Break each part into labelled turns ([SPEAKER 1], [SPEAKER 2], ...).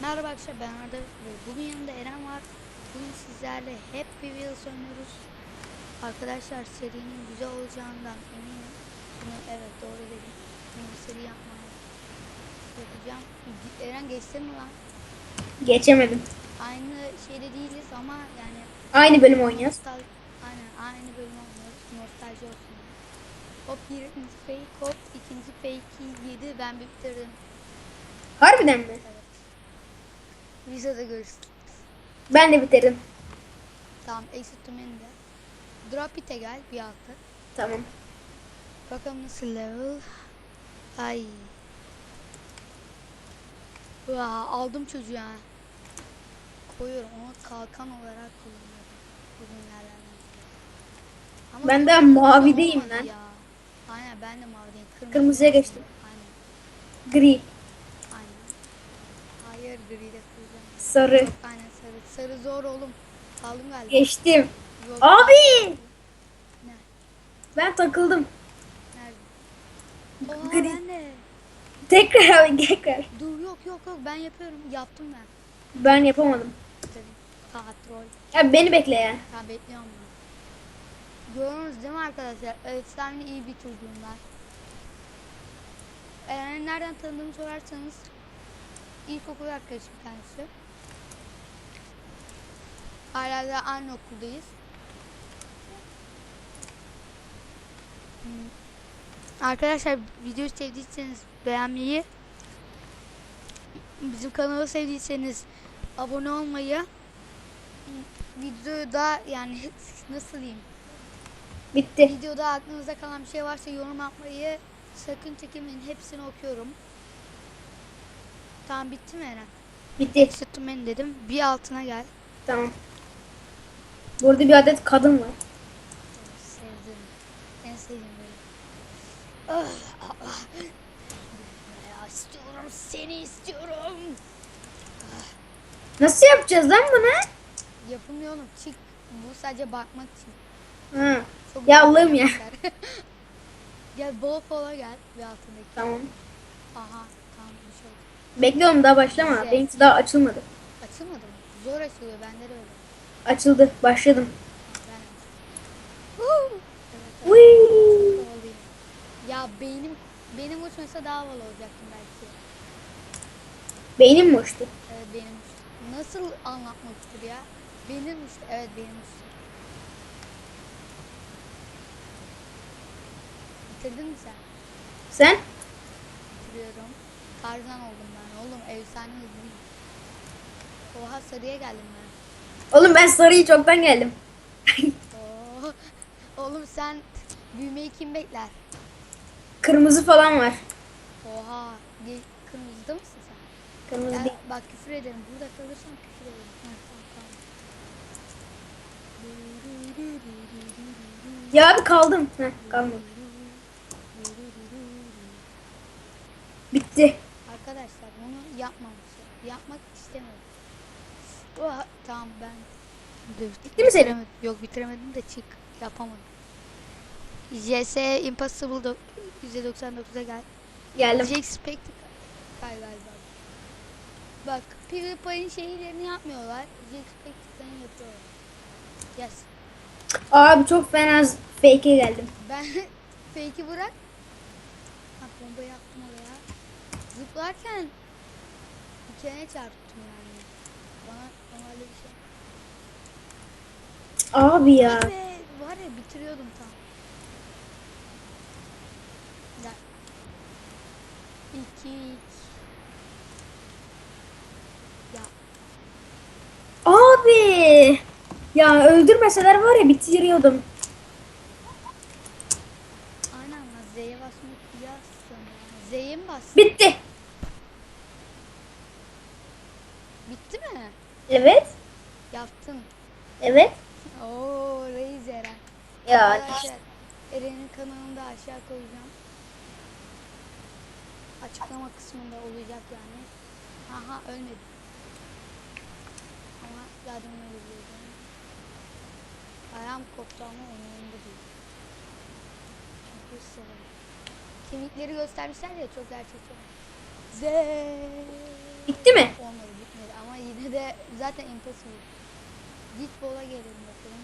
[SPEAKER 1] Merhaba arkadaşlar ben Arda ve bugün yanımda Eren var. Bugün sizlerle Happy Wheels oynuyoruz. Arkadaşlar serinin güzel olacağından eminim. Bunu evet doğru dedim. Bunu seri yapmam yapacağım. Eren geçti mi lan?
[SPEAKER 2] Geçemedim.
[SPEAKER 1] Aynı şeyde değiliz ama yani
[SPEAKER 2] Aynı bölüm oynuyoruz.
[SPEAKER 1] nostal aynen aynı bölüm oynuyoruz. Nostalji olsun. Hop birinci fake hop ikinci fake yedi ben bitirdim.
[SPEAKER 2] Harbiden mi?
[SPEAKER 1] Evet. Vizada görüşürüz.
[SPEAKER 2] Ben de bitirdim.
[SPEAKER 1] Tamam exit to menüde. Drop it'e gel bir altı.
[SPEAKER 2] Tamam.
[SPEAKER 1] Bakalım nasıl level. Ay. Vaa, aldım çocuğu ha. Koyuyorum onu kalkan olarak kullanıyorum. Uzun yerlerden. Ama
[SPEAKER 2] Ben de
[SPEAKER 1] kırmızı
[SPEAKER 2] mavideyim
[SPEAKER 1] olmadı
[SPEAKER 2] lan.
[SPEAKER 1] Ya. Aynen ben de mavideyim. Kırmızı
[SPEAKER 2] Kırmızıya geçtim.
[SPEAKER 1] Aynen.
[SPEAKER 2] Gri,
[SPEAKER 1] Aynen. Hayır gri de.
[SPEAKER 2] Sarı.
[SPEAKER 1] Aynen sarı. Sarı zor oğlum. Aldım galiba.
[SPEAKER 2] Geçtim.
[SPEAKER 1] Yok.
[SPEAKER 2] Abi!
[SPEAKER 1] Ne?
[SPEAKER 2] Ben takıldım.
[SPEAKER 1] Nerede? Oha ben de.
[SPEAKER 2] Tekrar abi tekrar.
[SPEAKER 1] Dur yok yok yok ben yapıyorum. Yaptım ben.
[SPEAKER 2] Ben yapamadım.
[SPEAKER 1] Kontrol.
[SPEAKER 2] Ya beni bekle ya.
[SPEAKER 1] Ben bekliyorum. Gördünüz değil mi arkadaşlar? Efsane iyi bir çocuğumlar. Eğer nereden tanıdığımı sorarsanız ilkokul arkadaşım kendisi. Hala da aynı okuldayız. Hmm. Arkadaşlar videoyu sevdiyseniz beğenmeyi bizim kanalı sevdiyseniz abone olmayı videoda yani nasıl diyeyim
[SPEAKER 2] Bitti.
[SPEAKER 1] videoda aklınızda kalan bir şey varsa yorum yapmayı sakın çekinmeyin hepsini okuyorum tamam bitti mi Eren?
[SPEAKER 2] Bitti.
[SPEAKER 1] Menu dedim bir altına gel
[SPEAKER 2] Tamam. Burada bir adet kadın var.
[SPEAKER 1] sevdim en sevdiğim ah, ah, ah. Ya istiyorum seni istiyorum
[SPEAKER 2] Nasıl yapacağız lan bunu?
[SPEAKER 1] yapılmıyor oğlum çık bu sadece bakmak için
[SPEAKER 2] Ha.
[SPEAKER 1] Çok
[SPEAKER 2] Ya Allah'ım ya.
[SPEAKER 1] gel bol fola gel bir altındaki
[SPEAKER 2] Tamam.
[SPEAKER 1] aha tamam bir şey oldu
[SPEAKER 2] Bekliyorum daha başlama.
[SPEAKER 1] Güzel.
[SPEAKER 2] Benimki daha açılmadı.
[SPEAKER 1] Açılmadı mı? Zor açılıyor bende de öyle.
[SPEAKER 2] Açıldı. Başladım.
[SPEAKER 1] Ben evet. Ya beynim benim uçmasa daha havalı olacaktım belki.
[SPEAKER 2] Beynim mi uçtu?
[SPEAKER 1] Evet benim uçtu. Nasıl anlatmaktır ya? Benim uçtu. Evet benim uçtu. Bitirdin mi sen?
[SPEAKER 2] Sen?
[SPEAKER 1] Bitiriyorum. Tarzan oldum ben. Oğlum efsane hızlıyım. Oha sarıya geldim ben.
[SPEAKER 2] Oğlum ben sarıyı çoktan geldim.
[SPEAKER 1] Oo. Oğlum sen büyümeyi kim bekler?
[SPEAKER 2] Kırmızı falan var.
[SPEAKER 1] Oha. Ge- Kırmızıda mısın sen?
[SPEAKER 2] Kırmızı
[SPEAKER 1] Ya,
[SPEAKER 2] değil.
[SPEAKER 1] bak küfür ederim. Burada kalırsam küfür ederim. Ha, tamam, tamam.
[SPEAKER 2] Ya abi kaldım. Heh, kalmadım. Bitti.
[SPEAKER 1] Arkadaşlar bunu yapmamışım. Yapmak. Oha, tamam ben.
[SPEAKER 2] Bitti mi senin?
[SPEAKER 1] Yok bitiremedim de çık. Yapamadım. JS Impossible do- %99'a gel.
[SPEAKER 2] Geldim.
[SPEAKER 1] Jack Spectre Kay galiba. Bak PewDiePie'in şeylerini yapmıyorlar. Jack Spectre'ını yapıyorlar. Yes.
[SPEAKER 2] Abi çok fena fake'e geldim.
[SPEAKER 1] Ben fake'i bırak. Ha bomba yaptım oraya. Zıplarken dikene çarptım yani. Bana bir şey.
[SPEAKER 2] Abi ya.
[SPEAKER 1] Ve var ya bitiriyordum tam. Ya. İki. Ya
[SPEAKER 2] Abi. Ya öldürmeseler var ya bitiriyordum.
[SPEAKER 1] aynen Z'ye basmak yazsın. Z'ye mi bastın?
[SPEAKER 2] Bitti
[SPEAKER 1] mi?
[SPEAKER 2] Evet.
[SPEAKER 1] Yaptın.
[SPEAKER 2] Evet.
[SPEAKER 1] Oo reis Eren.
[SPEAKER 2] Ya
[SPEAKER 1] Arkadaşlar Eren'in kanalını da aşağı koyacağım. Açıklama kısmında olacak yani. Aha ölmedi. Ama yardımına geliyorum. Ayağım koptu ama umurumda değil. Çünkü severim. Kemikleri göstermişler ya çok gerçekçi. Z.
[SPEAKER 2] bitti mi?
[SPEAKER 1] Olmadı bitmedi. Bir de zaten impossible. Deep gelelim bakalım.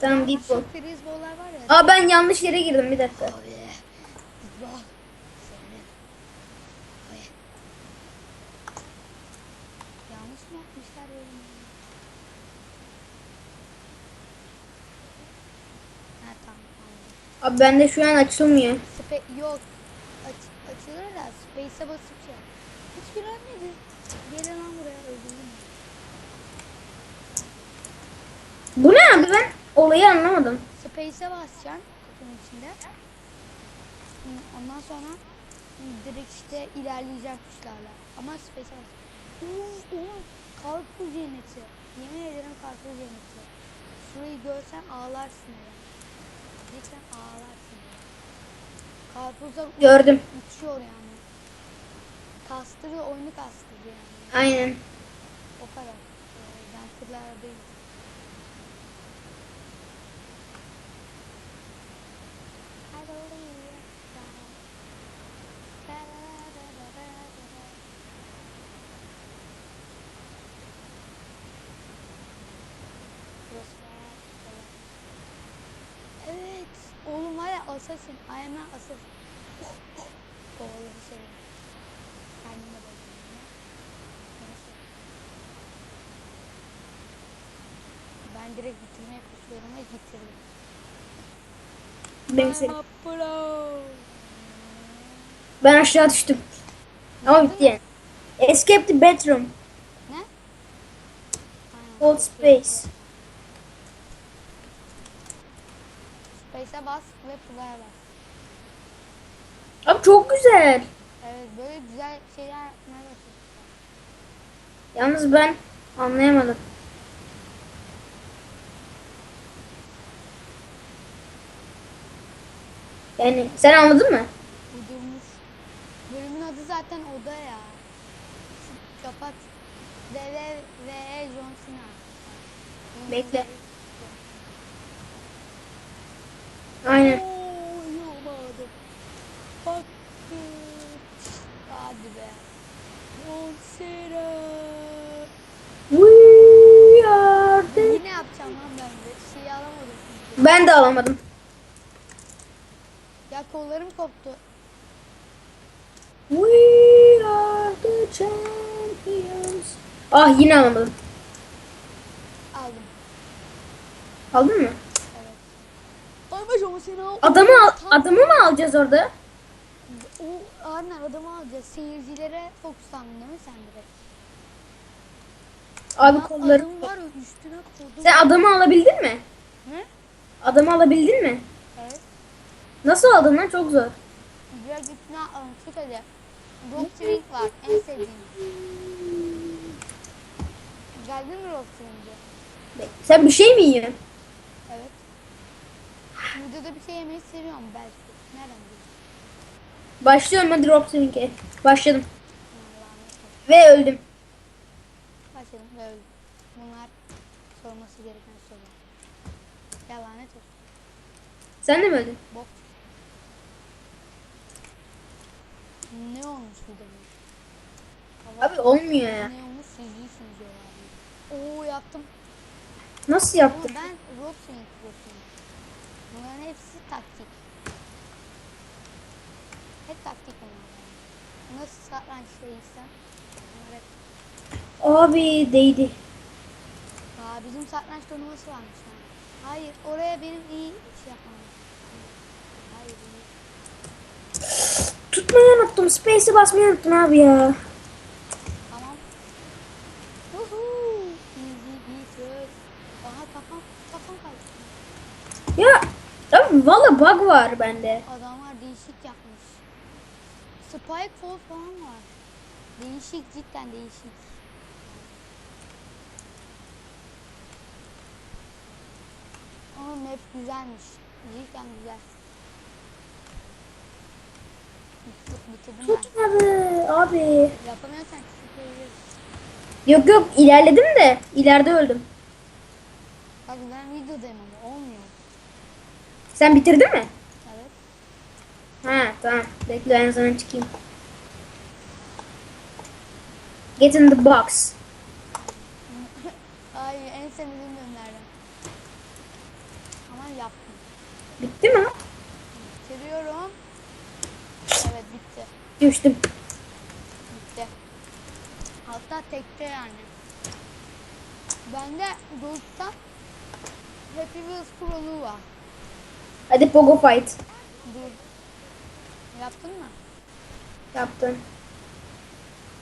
[SPEAKER 2] Tamam deep ball.
[SPEAKER 1] Şu freeze ball'lar var ya.
[SPEAKER 2] Aa ben yanlış yere girdim bir dakika.
[SPEAKER 1] Abi. Deep ball. Senin. Ay. Yanlış mı yapmışlar bölümü? Ha tamam.
[SPEAKER 2] Abi bende şu an açılmıyor.
[SPEAKER 1] Spe yok. Aç, açılır da space'e basıp şey. Güvenmedi. Gelin lan buraya öldürdüm.
[SPEAKER 2] Bu ne abi ben olayı anlamadım.
[SPEAKER 1] Space'e basacaksın kutunun içinde. Ondan sonra direkt işte ilerleyecek tuşlarla. Ama space'e bas. Uf, oğlum karpuz cenneti. Yemin ederim karpuz cenneti. Şurayı görsen ağlarsın ya. Cidden ağlarsın. Karpuzlar
[SPEAKER 2] Gördüm.
[SPEAKER 1] uçuyor yani. Kastırıyor, oyunu kastırıyor yani.
[SPEAKER 2] Aynen.
[SPEAKER 1] O kadar. Ee, ben tırlara değil. Evet. Oğlum var ya assassin. I am an assassin. Oğlum şey. Kendime bakıyorum. Neyse. Ben direkt bitirmeye koşuyorum ve bitirdim. Pro.
[SPEAKER 2] ben aşağı düştüm. Ama bitti yani. Escape the bedroom.
[SPEAKER 1] Ne?
[SPEAKER 2] Hold space.
[SPEAKER 1] Space'e bas ve play'a bas.
[SPEAKER 2] Abi çok güzel.
[SPEAKER 1] Evet böyle güzel şeyler yapmaya.
[SPEAKER 2] Yalnız ben anlayamadım. Yani sen anladın mı?
[SPEAKER 1] Uydurmuş. Bölümün adı zaten Oda ya. Kapat. DV ve John Cena.
[SPEAKER 2] Bekle. Aynen.
[SPEAKER 1] Oo, yılmadı. Bak. Be. Cena.
[SPEAKER 2] We are the...
[SPEAKER 1] Yine yapacağım lan ben de. Şeyi alamadım. çünkü.
[SPEAKER 2] Ben de alamadım.
[SPEAKER 1] Ya kollarım koptu.
[SPEAKER 2] We are the champions. Ah yine alamadım.
[SPEAKER 1] Aldım.
[SPEAKER 2] Aldın mı?
[SPEAKER 1] Evet. Ay.
[SPEAKER 2] Adamı al, adamı mı alacağız orada?
[SPEAKER 1] O aynen adamı alacağız. Seyircilere fokuslandın değil mi sen direkt?
[SPEAKER 2] Abi
[SPEAKER 1] Lan
[SPEAKER 2] kolları.
[SPEAKER 1] Adam var ya üstüne kodu.
[SPEAKER 2] Sen adamı alabildin mi?
[SPEAKER 1] Ne?
[SPEAKER 2] Adamı alabildin mi?
[SPEAKER 1] Evet.
[SPEAKER 2] Nasıl aldın lan? Çok zor.
[SPEAKER 1] Biraz üstüne atladım. Çık hadi. Rock Swing var. En sevdiğim. Geldin mi Rock Swing'e?
[SPEAKER 2] Sen bir şey mi yiyorsun?
[SPEAKER 1] Evet. Videoda bir şey yemeyi seviyorum belki. Nereden biliyorsun?
[SPEAKER 2] Başlıyorum hadi drop swing'e. Başladım. Ve öldüm.
[SPEAKER 1] Başladım ve öldüm. Bunlar sorması gereken sorular. Ya lanet olsun.
[SPEAKER 2] Sen de mi öldün?
[SPEAKER 1] Bok. Ne olmuş videoda? Hava
[SPEAKER 2] Abi olmuyor ya.
[SPEAKER 1] ne olmuş siz iyisiniz diyorlar. Oo yaptım.
[SPEAKER 2] Nasıl
[SPEAKER 1] Ama
[SPEAKER 2] yaptın?
[SPEAKER 1] ben rock swing yapıyorum. Bunların hepsi taktik. Hep taktik bunlar. Nasıl satranç bunlar hep.
[SPEAKER 2] Abi değdi.
[SPEAKER 1] Aa bizim satranç turnuvası varmış ha. Hayır oraya benim iyi şey yapmam. Hayır.
[SPEAKER 2] Tutmayı unuttum. Space'i basmayı unuttum abi ya.
[SPEAKER 1] Tamam. Woohoo! Easy beaters. Aha kafam kafam.
[SPEAKER 2] Ya abi valla bug var bende.
[SPEAKER 1] Yapmış. Spike fall falan var. Değişik cidden değişik. Ama map güzelmiş. Cidden güzel. Bitir- Bitirdim.
[SPEAKER 2] Tutmadı abi.
[SPEAKER 1] Yapamıyorsan.
[SPEAKER 2] Yok yok ilerledim de ileride öldüm.
[SPEAKER 1] Bak ben videodayım ama olmuyor.
[SPEAKER 2] Sen bitirdin mi? Ha tamam. Bekle ben sana çıkayım. Get in the box.
[SPEAKER 1] Ay en sevdiğim bölümlerden. Ama yaptım.
[SPEAKER 2] Bitti mi?
[SPEAKER 1] Bitiriyorum. Evet bitti.
[SPEAKER 2] Düştüm.
[SPEAKER 1] Bitti. Hatta tekte yani. Bende Doruk'tan Happy Wheels Pro'lu var.
[SPEAKER 2] Hadi Pogo Fight.
[SPEAKER 1] Dur. Yaptın mı?
[SPEAKER 2] Yaptım.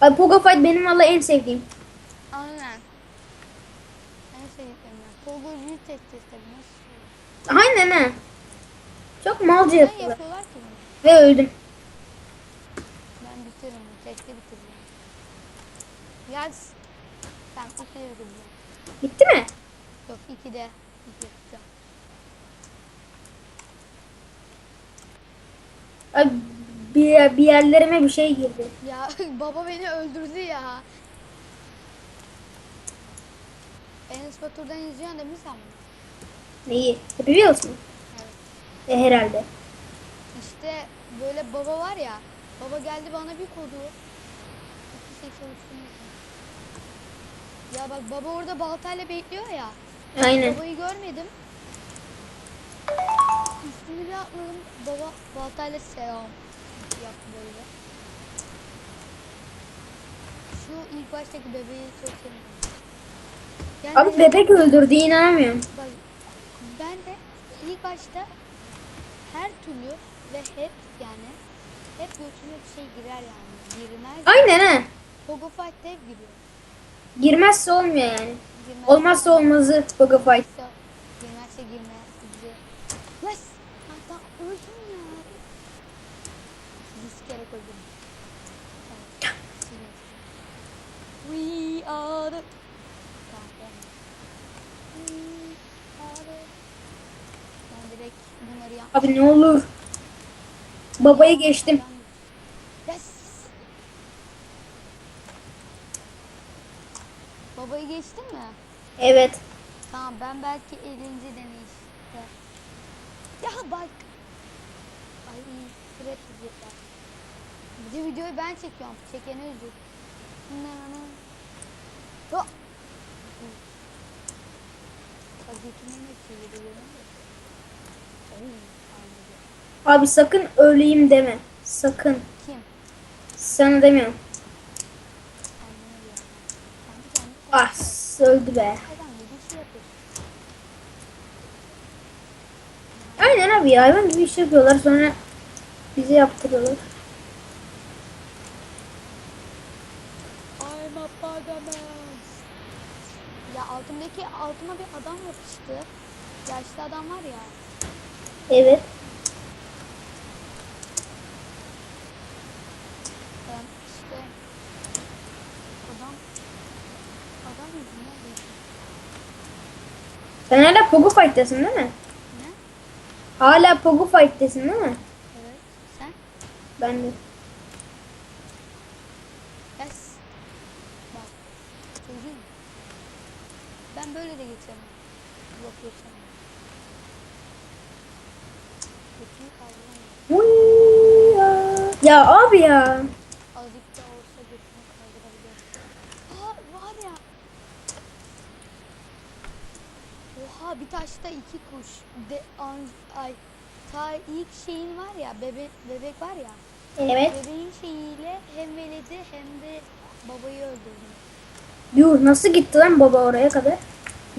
[SPEAKER 2] Ay Pogo Fight benim valla en sevdiğim.
[SPEAKER 1] Aynen. En sevdiklerimden. Pogocuyu tek. Nasıl?
[SPEAKER 2] Aynen ha. Çok malca yapıyorlar.
[SPEAKER 1] yapıyorlar ki bunu?
[SPEAKER 2] Ve öldüm.
[SPEAKER 1] Ben bitiririm. Tekte bitireceğim. Yaz. Ben ikide bitireceğim.
[SPEAKER 2] Bitti mi?
[SPEAKER 1] Yok ikide. İki yapacağım.
[SPEAKER 2] Ay, bir, bir yerlerime bir şey girdi.
[SPEAKER 1] Ya baba beni öldürdü ya. Enes Batur'dan izliyorsun değil mi sen?
[SPEAKER 2] Neyi? Happy Wheels mi?
[SPEAKER 1] Evet.
[SPEAKER 2] E, herhalde.
[SPEAKER 1] İşte böyle baba var ya. Baba geldi bana bir kodu. 283 Ya bak baba orada baltayla bekliyor ya.
[SPEAKER 2] Aynen.
[SPEAKER 1] Babayı görmedim. Üstünü bir atladım. Baba baltayla selam yaptı böyle. Şu ilk baştaki bebeği çok seviyorum. Yani
[SPEAKER 2] Abi bebek öldürdü inanamıyorum.
[SPEAKER 1] Bak, ben de ilk başta her türlü ve hep yani hep götüne bir şey girer yani. Girmez.
[SPEAKER 2] Aynen ha.
[SPEAKER 1] Pogo Fight'ta hep giriyor.
[SPEAKER 2] Girmezse olmuyor yani.
[SPEAKER 1] Girmez.
[SPEAKER 2] Olmazsa olmazı Pogo Fight.
[SPEAKER 1] Girmezse girmez. Bizi. Yes! Hatta öldüm ya. Yüz kere. Evet. We are the... Ben- direkt bunları yap.
[SPEAKER 2] Abi ne olur. Babayı geçtim.
[SPEAKER 1] Yes! Babayı geçtin mi?
[SPEAKER 2] Evet.
[SPEAKER 1] Tamam ben belki 50. deneyişte. Ya bak. Ay sürekli diyecekler. Bu videoyu ben çekiyorum. Çekeni üzül. Ne ne ne. Ho! Bak götümün hepsi yedi görüyor musun? Oy, anladım.
[SPEAKER 2] Abi sakın öleyim deme. Sakın.
[SPEAKER 1] Kim?
[SPEAKER 2] Sana demiyorum. Ah öldü be. Aynen abi hayvan gibi iş yapıyorlar sonra bize yaptırıyorlar.
[SPEAKER 1] I'm a Badamas. Altımdaki altıma bir adam yapıştı. Yaşlı adam var ya.
[SPEAKER 2] Evet.
[SPEAKER 1] Ben işte adam adam yüzüne.
[SPEAKER 2] Sen hala Pogo Fight'tasın değil mi?
[SPEAKER 1] Ne?
[SPEAKER 2] Hala Pogo Fight'tasın değil mi?
[SPEAKER 1] Evet. Sen?
[SPEAKER 2] Ben de.
[SPEAKER 1] Yes. Bak. Çocuğum. Ben böyle de geçemem. Yok kaldıramıyorum.
[SPEAKER 2] Uy ya. Abi ya.
[SPEAKER 1] Azıcık da olsa götümü kaldırabilirim. Aa var ya. Oha bir taşta iki kuş. De, an, ay, ta ilk şeyin var ya bebe, bebek var ya.
[SPEAKER 2] Evet.
[SPEAKER 1] Bebeğin şeyiyle hem veledi hem de babayı öldürdüm.
[SPEAKER 2] Yuh nasıl gitti lan baba oraya kadar?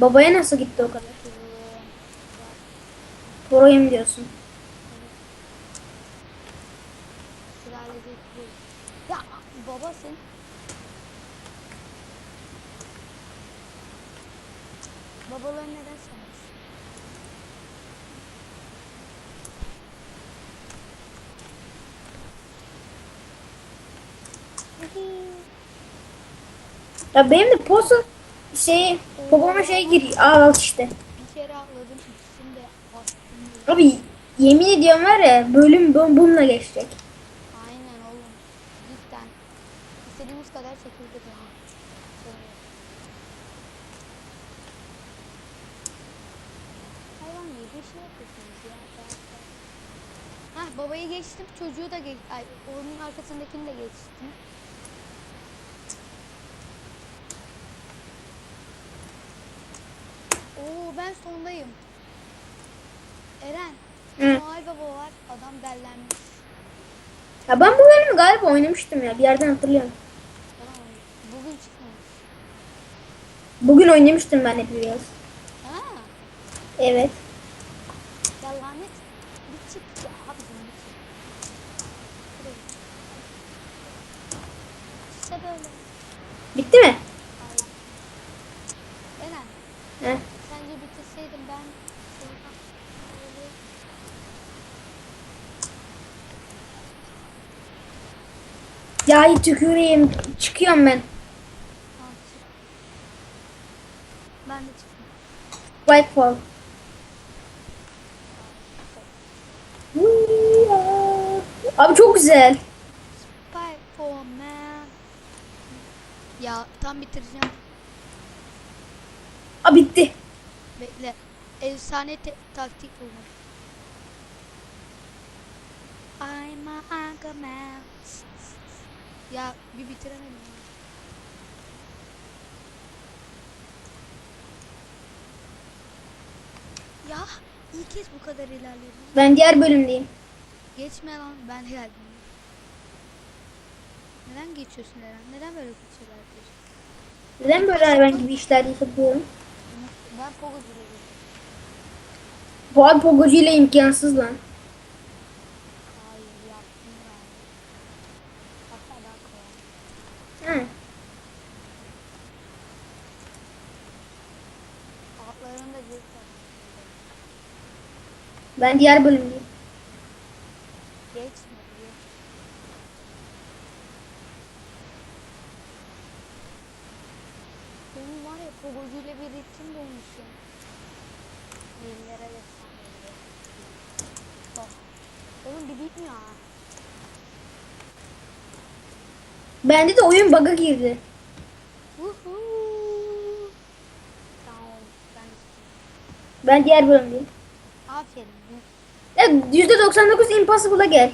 [SPEAKER 2] Babaya nasıl gitti o kadar? Mı diyorsun?
[SPEAKER 1] Ya baba sen. Babaları neden sanıyorsun?
[SPEAKER 2] Ya benim de posu şey popoma şey giriyor. Al işte.
[SPEAKER 1] Bir kere atladım ikisini de bastım.
[SPEAKER 2] Abi yemin ediyorum var ya bölüm bu- bununla geçecek.
[SPEAKER 1] Aynen oğlum. Cidden. İstediğimiz kadar çekildik ya. Sonra. Hayvan gibi bir şey yapıyorsunuz ya. Hah babayı geçtim çocuğu da geç ay onun arkasındakini de geçtim. Oo ben sondayım. Eren.
[SPEAKER 2] Hı.
[SPEAKER 1] Noel Baba var. Adam dellenmiş.
[SPEAKER 2] Ya ben bu bölümü galiba oynamıştım ya. Bir yerden hatırlıyorum.
[SPEAKER 1] Bugün çıkmamış.
[SPEAKER 2] Bugün oynamıştım ben hep biraz.
[SPEAKER 1] Ha.
[SPEAKER 2] Evet.
[SPEAKER 1] Ya lanet. Bir çık ya abi bunu bir çık. Buraya. İşte böyle.
[SPEAKER 2] Bitti mi?
[SPEAKER 1] Eren.
[SPEAKER 2] He.
[SPEAKER 1] Sence bitirseydim ben sonra böyle
[SPEAKER 2] Ya tüküreyim. Çıkıyorum ben.
[SPEAKER 1] Ben de çıktım.
[SPEAKER 2] Whitefall. Abi çok güzel.
[SPEAKER 1] Spy for man. Ya tam bitireceğim.
[SPEAKER 2] Aa bitti.
[SPEAKER 1] Bekle. Efsane taktik buldum. I'm a anchor man. Ya bir bitiremedim. Ya Ya ilk kez bu kadar ilerledim.
[SPEAKER 2] Ben diğer bölümdeyim.
[SPEAKER 1] Geçme lan ben geldim. Neden geçiyorsun Eren? Neden böyle kötü şeyler yapıyorsun?
[SPEAKER 2] Neden böyle hayvan gibi işler yapıyorum?
[SPEAKER 1] Ben Pogo ile
[SPEAKER 2] Bu abi Pogocu ile imkansız lan.
[SPEAKER 1] Hayır yaptım ben. Hatta daha kolay.
[SPEAKER 2] Hı.
[SPEAKER 1] Altlarında cilt var.
[SPEAKER 2] Ben diğer bölümdeyim.
[SPEAKER 1] Benim var ya Pogocu ile bir ritim bulmuşum. Destan veriyor. Bak. Oğlum bir bitmiyor ha.
[SPEAKER 2] Bende de oyun bug'a girdi.
[SPEAKER 1] Ben
[SPEAKER 2] diğer bölümdeyim.
[SPEAKER 1] Aferin.
[SPEAKER 2] Ya %99 impossible'a gel.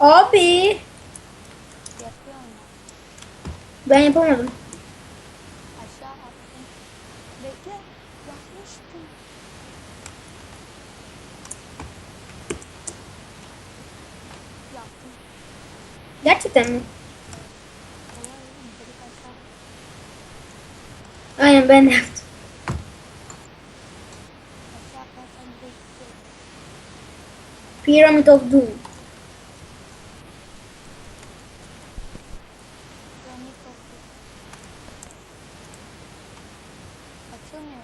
[SPEAKER 2] Abi. Ben yapamadım.
[SPEAKER 1] Aşağı attım. Bekle. Yapmıştım. Yaptım.
[SPEAKER 2] Gerçekten mi? Aynen ben yaptım. Pyramid of Doom.
[SPEAKER 1] Açılmıyor.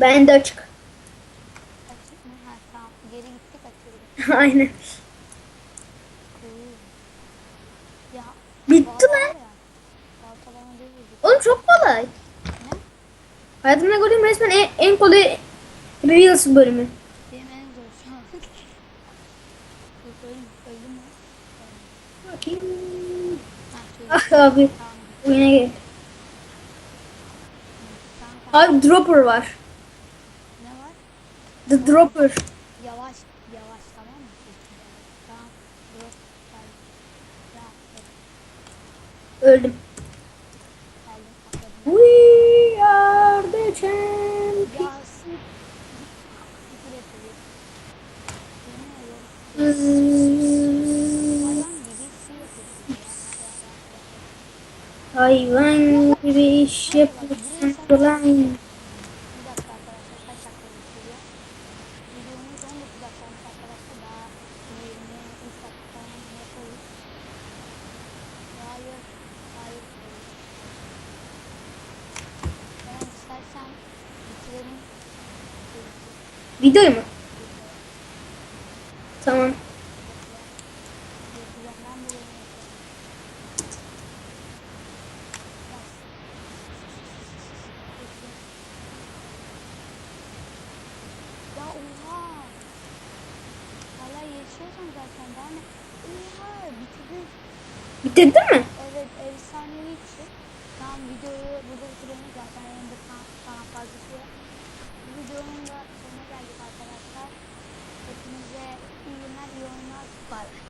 [SPEAKER 2] Ben de açık.
[SPEAKER 1] Açık mı? Ha tamam. Geri gittik açıldı.
[SPEAKER 2] Aynen.
[SPEAKER 1] Ya.
[SPEAKER 2] Bitti lan. Oğlum çok kolay.
[SPEAKER 1] Ne?
[SPEAKER 2] Hayatımda gördüğüm resmen en, en kolay Reels bölümü.
[SPEAKER 1] Benim en zor şu an. Öldüm. Öldüm mü?
[SPEAKER 2] Bakayım. Ah abi. Oyuna gel. Abi Dropper var.
[SPEAKER 1] Ne var?
[SPEAKER 2] The Dropper.
[SPEAKER 1] Yavaş, yavaş tamam mı? Tamam. Dur.
[SPEAKER 2] Öldüm. We are the champions.
[SPEAKER 1] Yapıyor. Hayvan gibi bir şey
[SPEAKER 2] ulan.
[SPEAKER 1] Bir dakika arkadaşlar kaç dakika geçiyor? Videomuz 19 dakika olmuş arkadaşlar daha 23 dakika falan yaparız. Hayır, hayır. Ben istersen bitirelim.
[SPEAKER 2] Video mu? Tamam.